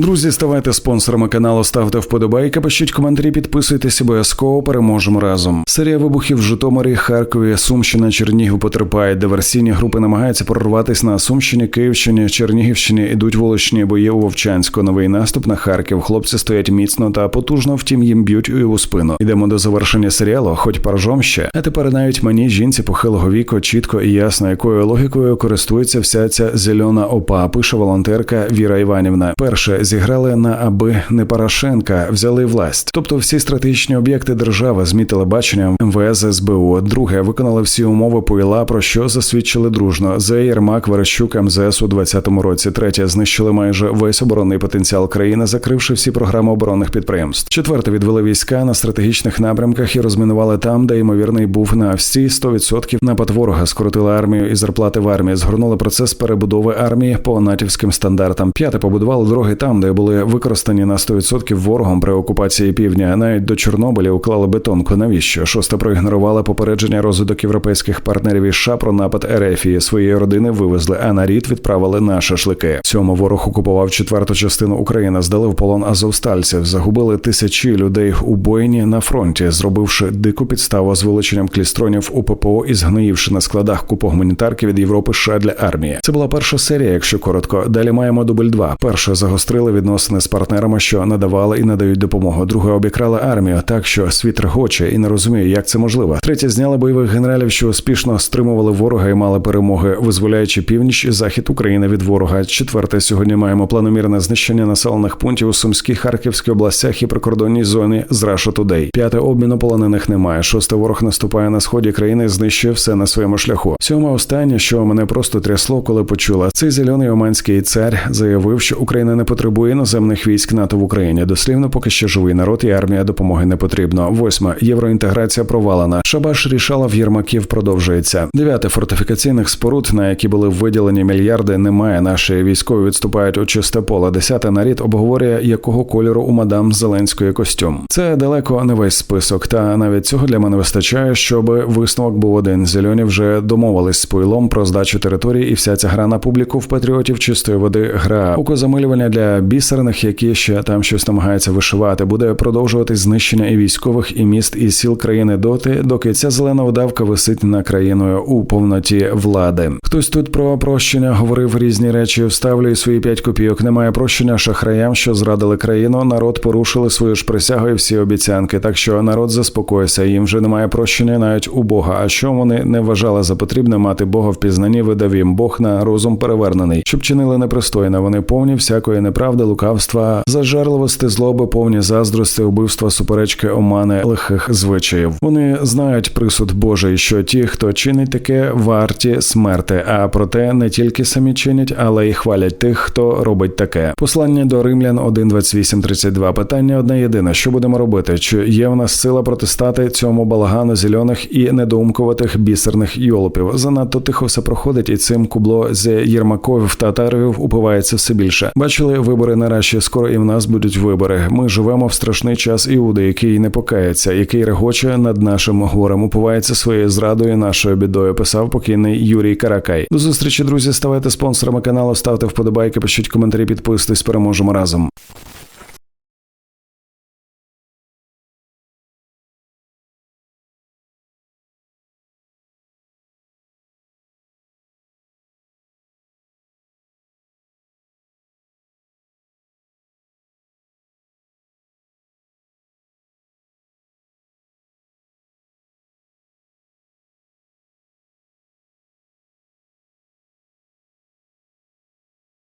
Друзі, ставайте спонсорами каналу, ставте вподобайки, пишіть коментарі, підписуйтесь обов'язково. Переможемо разом. Серія вибухів в Житомирі, Харкові, Сумщина, Чернігів потерпають. Диверсійні групи намагаються прорватися на Сумщині, Київщині, Чернігівщині. Ідуть вуличні бої у Вовчанську. Новий наступ на Харків. Хлопці стоять міцно та потужно, втім їм б'ють у спину. Йдемо до завершення серіалу, хоч паржом ще. А тепер навіть мені жінці похилого віку чітко і ясно, якою логікою користується вся ця зелена опа. Пише волонтерка Віра Іванівна. Перше зіграли на аби не Порошенка, взяли власть. Тобто всі стратегічні об'єкти держави, змі телебачення, МВС, СБУ. Друге виконали всі умови ПОІЛА, про що засвідчили дружно. Зе Єрмак, Верещук, МЗС у 2020 році. Третє знищили майже весь оборонний потенціал країни, закривши всі програми оборонних підприємств. Четверте відвели війська на стратегічних напрямках і розмінували там, де ймовірний був на всі 100% напад ворога. Скоротили армію і зарплати в армії. Згорнули процес перебудови армії по натівським стандартам. П'яте побудували дороги там, де були використані на 100% ворогом при окупації півдня. Навіть до Чорнобиля уклали бетонку. Навіщо? Шосте проігнорували попередження розвиток європейських партнерів із США про напад Ерефії. Своєї родини вивезли, а на рід відправили на шашлики. Сьому ворог окупував четверту частину України, здали в полон азовстальців, загубили тисячі людей у бойні на фронті, зробивши дику підставу з вилученням клістронів у ППО і згноївши на складах купу гуманітарки від Європи США для армії. Це була перша серія, якщо коротко. Далі маємо дубль 2. Перше загострили відносини з партнерами, що надавали і надають допомогу. Друге обікрали армію, так що світ регоче і не розуміє, як це можливо. Третє зняли бойових генералів, що успішно стримували ворога і мали перемоги, визволяючи північ і захід України від ворога. Четверте сьогодні маємо планомірне знищення населених пунктів у Сумській, Харківській областях і прикордонній зоні з Раша Тудей. П'яте обміну полонених немає. Шосте ворог наступає на сході країни, і знищує все на своєму шляху. Сьоме останнє, що мене просто трясло, коли почула цей зелений оманський цар заявив, що Україна не потребує іноземних військ НАТО в Україні. Дослівно, поки що живий народ і армія допомоги не потрібно. Восьме євроінтеграція провалена. Шабаш рішала в Єрмаків продовжується. Дев'яте фортифікаційних споруд, на які були виділені мільярди, немає. Наші військові відступають у чисте поле. Десяте нарід обговорює, якого кольору у мадам Зеленської костюм. Це далеко не весь список. Та навіть цього для мене вистачає, щоб висновок був один. Зелені вже домовились з пойлом про здачу території, і вся ця гра на публіку в патріотів чистої води гра у для бісерних, які ще там щось намагаються вишивати, буде продовжувати знищення і військових, і міст, і сіл країни доти, доки ця зелена удавка висить на країною у повноті влади. Хтось тут про прощення говорив різні речі. Вставлює свої п'ять копійок. Немає прощення шахраям, що зрадили країну. Народ порушили свою ж присягу і всі обіцянки. Так що народ заспокоїться. Їм вже немає прощення навіть у Бога. А що вони не вважали за потрібне мати Бога в пізнанні, видав Бог на розум перевернений, щоб чинили непристойно. Вони повні всякої неправди, лукавства, зажерливості, злоби, повні заздрости, убивства, суперечки, омани, лихих звичаїв. Вони знають присуд Божий, що ті, хто чинить таке, варті смерти. А проте не тільки самі чинять, але й хвалять тих, хто робить таке. Послання до римлян 1.28.32. Питання одне єдине: що будемо робити? Чи є в нас сила протистати цьому балагану зелених і недоумкуватих бісерних йолопів? Занадто тихо все проходить, і цим кубло з Єрмаковів татарів упивається все більше. Бачили вибори нарешті. Скоро і в нас будуть вибори. Ми живемо в страшний час Іуди, який не покається, який регоче над нашим горем, упивається своєю зрадою, нашою бідою. Писав покійний Юрій Каракай. До зустрічі, друзі. Ставайте спонсорами каналу, ставте вподобайки, пишіть коментарі, підписуйтесь. Переможемо разом.